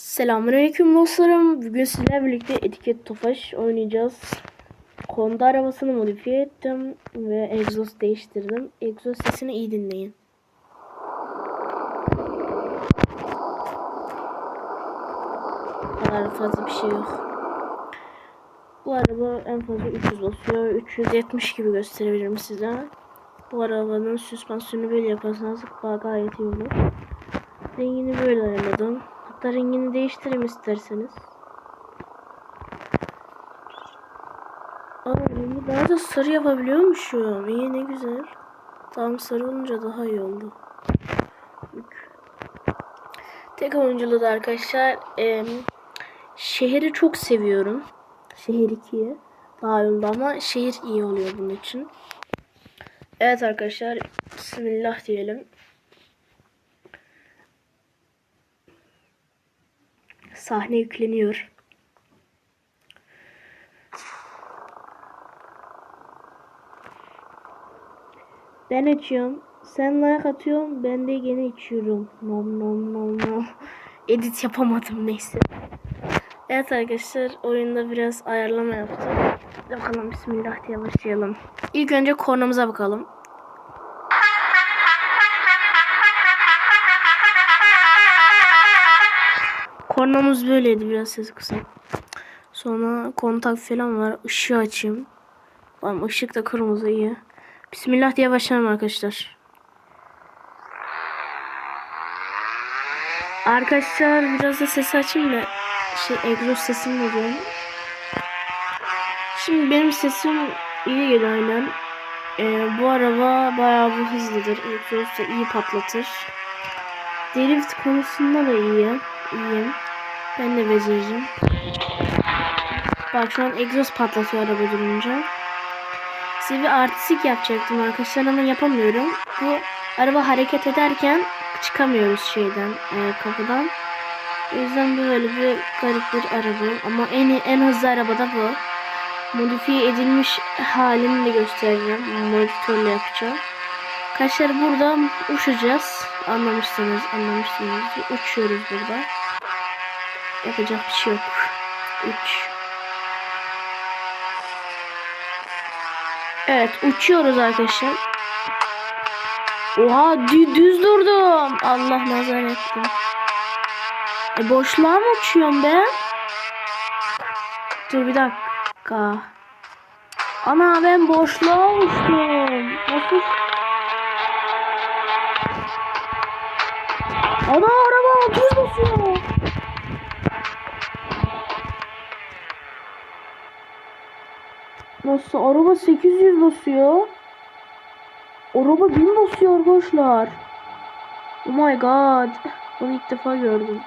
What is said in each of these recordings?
Selamünaleyküm dostlarım. Bugün sizlerle birlikte etiket tofaş oynayacağız. Honda arabasını modifiye ettim ve egzoz değiştirdim. Egzoz sesini iyi dinleyin. Bu kadar fazla bir şey yok. Bu araba en fazla 300 basıyor. 370 gibi gösterebilirim size. Bu arabanın süspansiyonu böyle yaparsanız gayet iyi olur. Rengini böyle ayarladım. Hatta rengini değiştireyim isterseniz. Aa, rengi daha da sarı yapabiliyormuşum. İyi ne güzel. Tam sarı olunca daha iyi oldu. Tek oyunculuğu da arkadaşlar em, şehri çok seviyorum. Şehir 2'ye daha yolda ama şehir iyi oluyor bunun için. Evet arkadaşlar Bismillah diyelim. Sahne yükleniyor. Ben içiyorum. Sen like atıyorsun. Ben de gene içiyorum. Nom nom nom nom. Edit yapamadım neyse. Evet arkadaşlar oyunda biraz ayarlama yaptım. Bakalım bismillah diye başlayalım. İlk önce kornamıza bakalım. Kornamız böyleydi biraz sesi kısayım. Sonra kontak falan var. Işığı açayım. Tamam ışık da kırmızı iyi. Bismillah diye başlayalım arkadaşlar. Arkadaşlar biraz da sesi açayım da şey egzoz sesini de. Şimdi benim sesim iyi geliyor aynen. Ee, bu araba bayağı bir hızlıdır. Egzoz da iyi patlatır. Drift konusunda da iyi. İyiyim. Ben de becereceğim. Bak şu an egzoz patlatıyor araba durunca. Size bir artistik yapacaktım arkadaşlar ama yapamıyorum. Bu araba hareket ederken çıkamıyoruz şeyden e, kapıdan. O yüzden böyle bir garip bir araba. Ama en en hızlı araba da bu. Modifiye edilmiş halini de göstereceğim. Modifiyörle yapacağım. Kaşlar burada uçacağız. Anlamışsınız, anlamışsınız. Uçuyoruz burada. Yapacak bir şey yok. Uç. Evet uçuyoruz arkadaşlar. Oha dü- düz durdum. Allah nazar etti. E boşluğa mı uçuyorum ben? Dur bir dakika. Ana ben boşluğa uçtum. Nasıl? Ana Nasıl? Araba 800 basıyor. Araba 1000 basıyor arkadaşlar. Oh my god. Bunu ilk defa gördüm.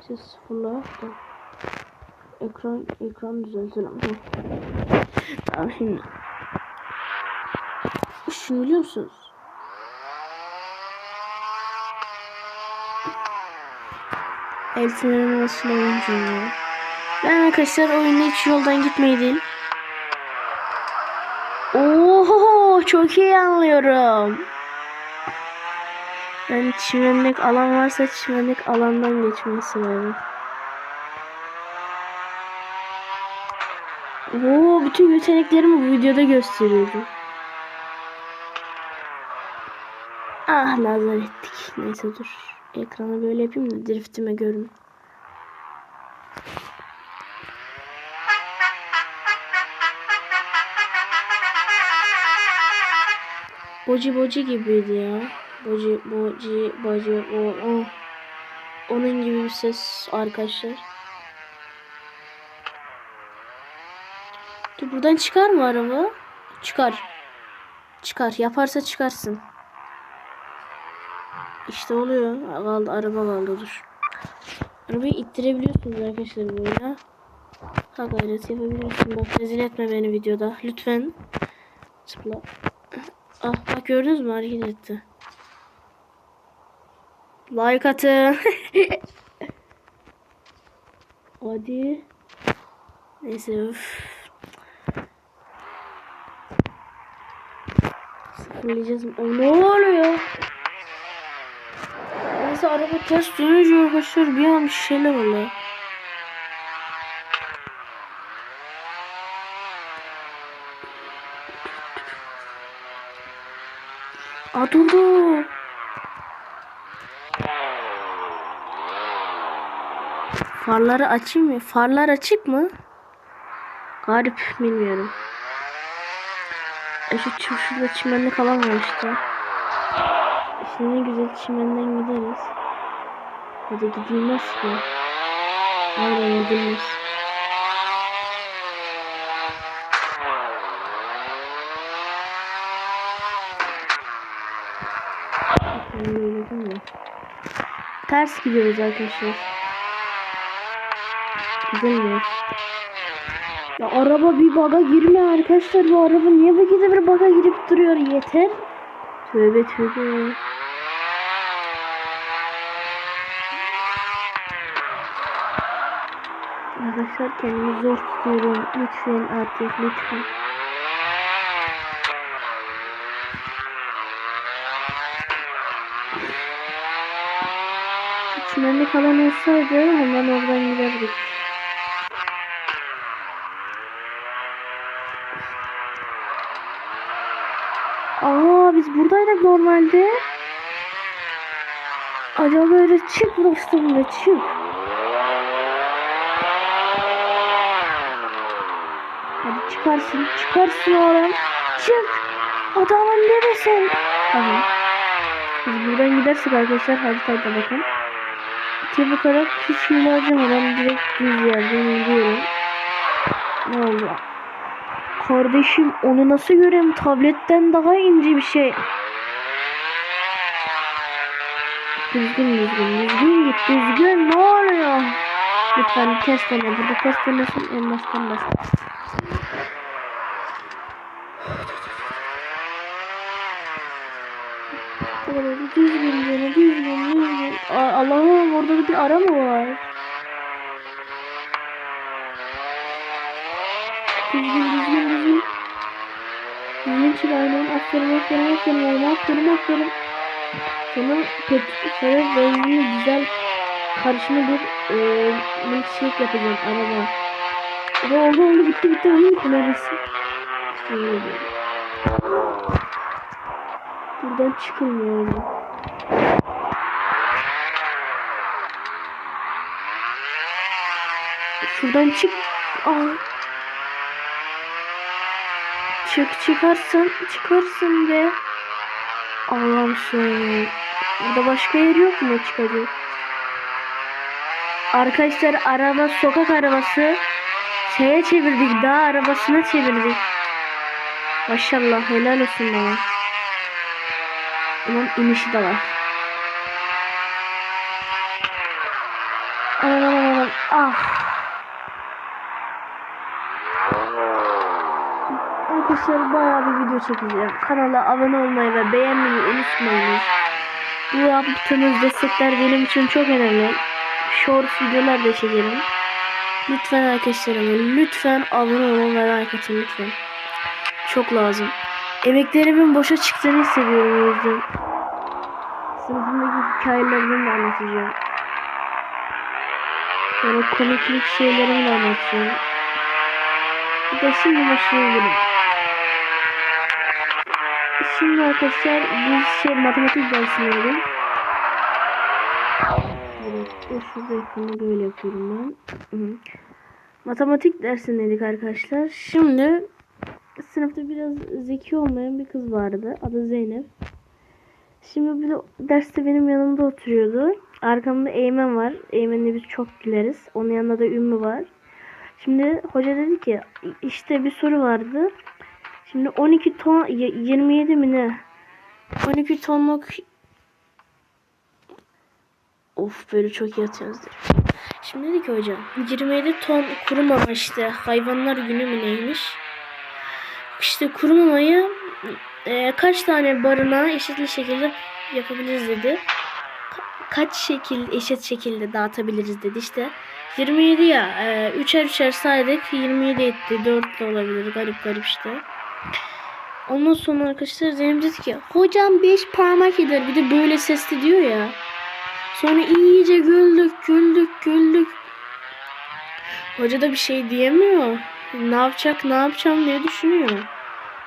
Ses sıfırla. Ekran, ekran düzeltelim. Hı. Tamam şimdi. Şunu biliyor musunuz? El nasıl oynayacağım Ben arkadaşlar oyunda hiç yoldan gitmeyi değil. Oho çok iyi anlıyorum. Ben çimenlik alan varsa çimenlik alandan geçmeyi severim. Oo bütün yeteneklerimi bu videoda gösteriyorum. Ah nazar ettik. Neyse dur. Ekranı böyle yapayım da driftime görün. Boci boci gibiydi ya. Boci boci boci o o. Onun gibi bir ses arkadaşlar. Dur buradan çıkar mı araba? Çıkar. Çıkar. Yaparsa çıkarsın. İşte oluyor. Kaldı, araba kaldı dur. Arabayı ittirebiliyorsunuz arkadaşlar böyle. Ha gayret yapabiliyorsun. Bak rezil etme beni videoda. Lütfen. Zıpla. Ah bak gördünüz mü hareket etti. Like atın. Hadi. Neyse üf. Sıfırlayacağız. O ne oluyor? Neyse araba ters dönünce arkadaşlar bir an bir şeyler oluyor. Aa durdu. Farları açayım mı? Farlar açık mı? Garip bilmiyorum. E şu şurada çimenlik alan var işte. Şimdi güzel çimenden gideriz. Hadi gidilmez ki. Aynen gidilmez. Bakın böyle değil mi? Ters gidiyoruz arkadaşlar. Gidemiyoruz. Ya araba bir baga girmiyor arkadaşlar. Bu araba niye bu gide bir baga girip duruyor yeter. Tövbe tövbe. Arkadaşlar kendimi zor tutuyorum. Lütfen artık lütfen. Çimenlik alan olsaydı hemen oradan giderdik. Aa biz buradaydık normalde. Acaba böyle çık dostum ve çık. Hadi çıkarsın, çıkarsın oğlum. Çık. Adamın neresin? Tamam. Biz buradan gidersek arkadaşlar haritada bakın. İkiye bakarak hiç harcamadan direkt düz yerden gidiyorum. Ne oldu? Kardeşim onu nasıl göreyim? Tabletten daha ince bir şey. Düzgün düzgün düzgün git düzgün ne oluyor? Lütfen test dene. Burada test denesin en baştan başla. Düzgün. Aa, Allah'ım orada da bir ara mı var? Düzgün düzgün düzgün. Düzgün aynen. Aferin aferin aferin aferin aferin. Sana kötü, sana benzinli güzel karışımı bir e, milkshake yapacağım araba. Aa, oldu oldu bitti bitti oyun bitti diyorum. Buradan çıkılmıyor öyle. Şuradan çık. Aa. Çık çıkarsın çıkarsın be. Allah'ım sen. Burada başka yer yok mu çıkacak? Arkadaşlar araba sokak arabası şeye çevirdik daha arabasına çevirdik. Maşallah helal olsun bana. Bunun inişi de var. Arkadaşlar bayağı bir video çekeceğim. Kanala abone olmayı ve beğenmeyi unutmayınız. Bu yaptığınız destekler benim için çok önemli. Short videolar da çekerim. Lütfen arkadaşlar lütfen abone olun ve like atın lütfen. Çok lazım. Emeklerimin boşa çıktığını hissediyorum o yüzden. Sınıfımdaki hikayelerimi de anlatacağım. Sonra komiklik şeylerimi de anlatacağım. Bir de şimdi başlayabilirim. Şimdi arkadaşlar biz şey matematik dersindeydik. Evet, o şurada böyle yapıyorum ben. Hı. Matematik dersindeydik arkadaşlar. Şimdi sınıfta biraz zeki olmayan bir kız vardı. Adı Zeynep. Şimdi bir de derste benim yanımda oturuyordu. Arkamda Eymen var. Eymen'le biz çok güleriz. Onun yanında da Ümmü var. Şimdi hoca dedi ki işte bir soru vardı. Şimdi 12 ton y- 27 mi ne? 12 tonluk Of böyle çok iyi. Şimdi dedi ki hocam 27 ton kuru mama işte hayvanlar günü mü neymiş? İşte kuru mamayı e, kaç tane barınağa eşitli şekilde yapabiliriz dedi. Ka- kaç şekil eşit şekilde dağıtabiliriz dedi işte. 27 ya e, üçer üçer saydık 27 etti 4 de olabilir garip garip işte. Ondan sonra arkadaşlar Zeynep dedi ki hocam 5 parmak eder bir de böyle sesli diyor ya. Sonra iyice güldük güldük güldük. Hoca da bir şey diyemiyor. Ne yapacak ne yapacağım diye düşünüyor.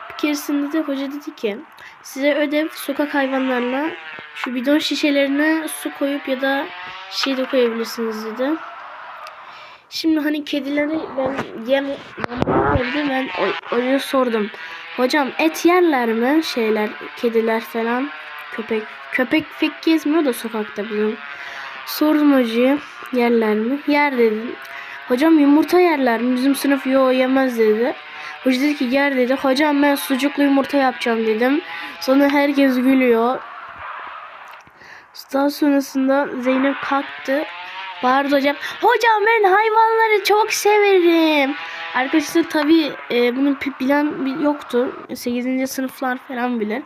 Bir keresinde de hoca dedi ki size ödev sokak hayvanlarına şu bidon şişelerine su koyup ya da şey de koyabilirsiniz dedi. Şimdi hani kedileri ben yem yem ben o- hocaya sordum. Hocam et yerler mi şeyler kediler falan köpek köpek pek gezmiyor da sokakta bizim. Sordum hocaya yerler mi? Yer dedim. Hocam yumurta yerler mi? Bizim sınıf yo yemez dedi. Hoca dedi ki yer dedi. Hocam ben sucuklu yumurta yapacağım dedim. Sonra herkes gülüyor. Daha sonrasında Zeynep kalktı. Bağırdı hocam. Hocam ben hayvanları çok severim. Arkadaşlar tabii e, bunu pi- bilen yoktur. 8. sınıflar falan bilir.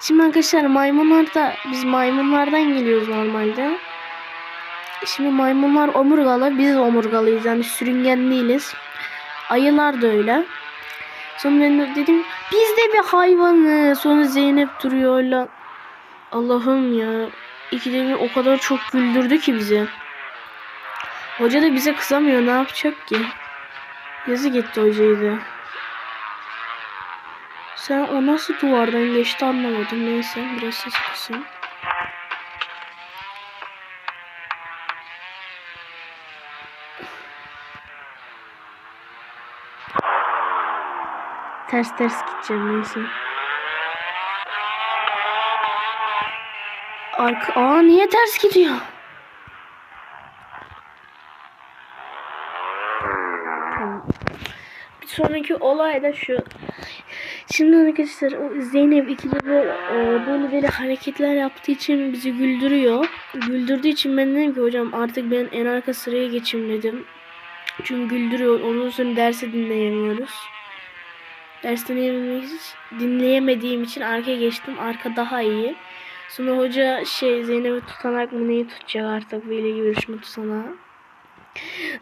Şimdi arkadaşlar maymunlar da biz maymunlardan geliyoruz normalde. Şimdi maymunlar omurgalı. Biz omurgalıyız. Yani sürüngen değiliz. Ayılar da öyle. Sonra ben de dedim biz de bir hayvanı. Sonra Zeynep duruyor öyle. Allah'ım ya. İkide bir o kadar çok güldürdü ki bizi. Hoca da bize kızamıyor. Ne yapacak ki? Yazık etti hocayı da. Sen o nasıl duvardan geçti anlamadım. Neyse biraz ses kısayım. Ters ters gideceğim neyse. Arka Aa niye ters gidiyor? Tamam. Bir sonraki olay da şu. Şimdi arkadaşlar o Zeynep ikide bir e, böyle böyle hareketler yaptığı için bizi güldürüyor. Güldürdüğü için ben dedim ki hocam artık ben en arka sıraya geçeyim dedim. Çünkü güldürüyor. Ondan sonra dersi dinleyemiyoruz. Ders dinleyemediğim için arkaya geçtim. Arka daha iyi. Sonra hoca şey Zeynep'i tutanak mı neyi tutacak artık böyle görüşme tutanağı.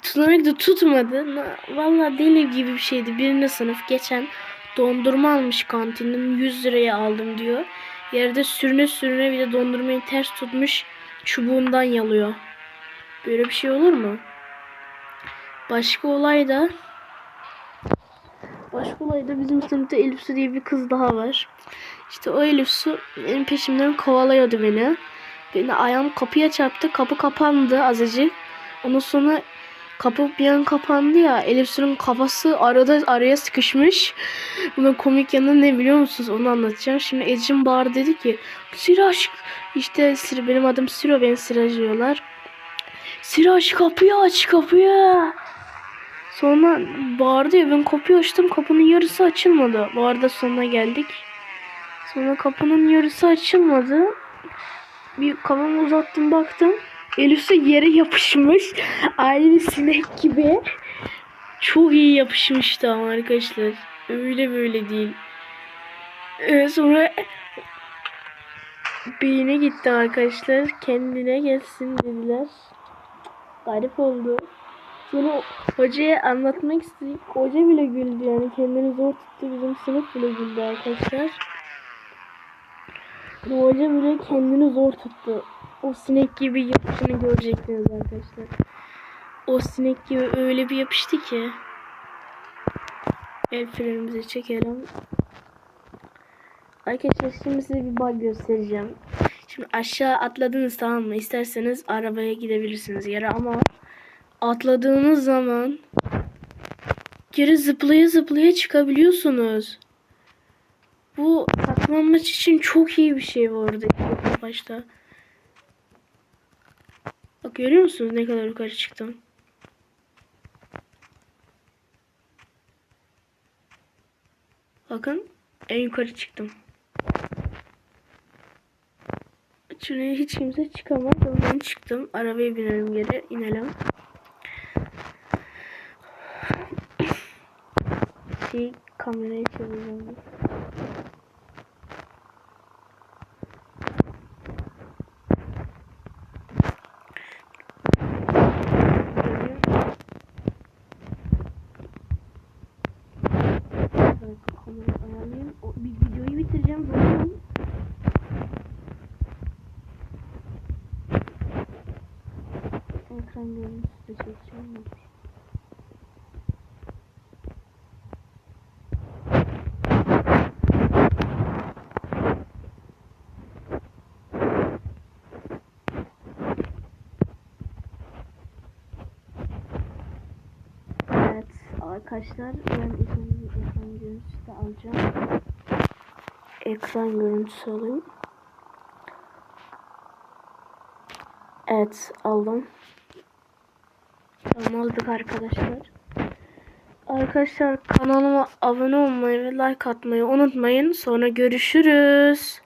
Tutanak da tutmadı. Vallahi deli gibi bir şeydi. Birinci sınıf geçen dondurma almış kantinden 100 liraya aldım diyor. Yerde sürüne sürüne bir de dondurmayı ters tutmuş çubuğundan yalıyor. Böyle bir şey olur mu? Başka olay da Başka olay da bizim sınıfta Elif diye bir kız daha var. İşte o Elif Su benim peşimden kovalıyordu beni. Beni ayağım kapıya çarptı. Kapı kapandı azıcık. Ondan sonra kapı bir an kapandı ya. Elif Su'nun kafası arada araya sıkışmış. Bunun komik yanı ne biliyor musunuz? Onu anlatacağım. Şimdi Ecim bağırdı dedi ki Siraş işte Sir, benim adım Siro beni Siraj diyorlar. Siraş kapıyı aç kapıyı. Sonra bağırdı ya ben kapıyı açtım kapının yarısı açılmadı. Bu arada sonuna geldik. Sonra kapının yarısı açılmadı. Bir kafamı uzattım baktım. Elif'e yere yapışmış. Aynı sinek gibi. Çok iyi yapışmıştı ama arkadaşlar. Öyle böyle değil. Ee, sonra beyine gitti arkadaşlar. Kendine gelsin dediler. Garip oldu. Sonra hocaya anlatmak istedik. Hoca bile güldü yani. Kendini zor tuttu. Bizim sınıf bile güldü arkadaşlar. Hoca bile kendini zor tuttu. O sinek gibi yapışını görecektiniz arkadaşlar. O sinek gibi öyle bir yapıştı ki. El frenimizi çekelim. Arkadaşlar şimdi size bir bug göstereceğim. Şimdi aşağı atladınız tamam mı? İsterseniz arabaya gidebilirsiniz yere ama atladığınız zaman geri zıplaya zıplaya çıkabiliyorsunuz. Bu saklanmaç için çok iyi bir şey bu arada ilk başta. Bak görüyor musunuz ne kadar yukarı çıktım? Bakın en yukarı çıktım. Şuraya hiç kimse çıkamaz. Ben çıktım. Arabaya binelim geri. inelim. Şey kamerayı çevireceğim. Evet, kamerayı ayarlayayım. O, bir videoyu bitireceğim. Zaten ekran görüntüsü de çekeceğim. Evet arkadaşlar ben önce ekran görüntüsü de alacağım. Ekran görüntüsü alayım. Evet aldım. Aldık arkadaşlar. Arkadaşlar kanalıma abone olmayı ve like atmayı unutmayın. Sonra görüşürüz.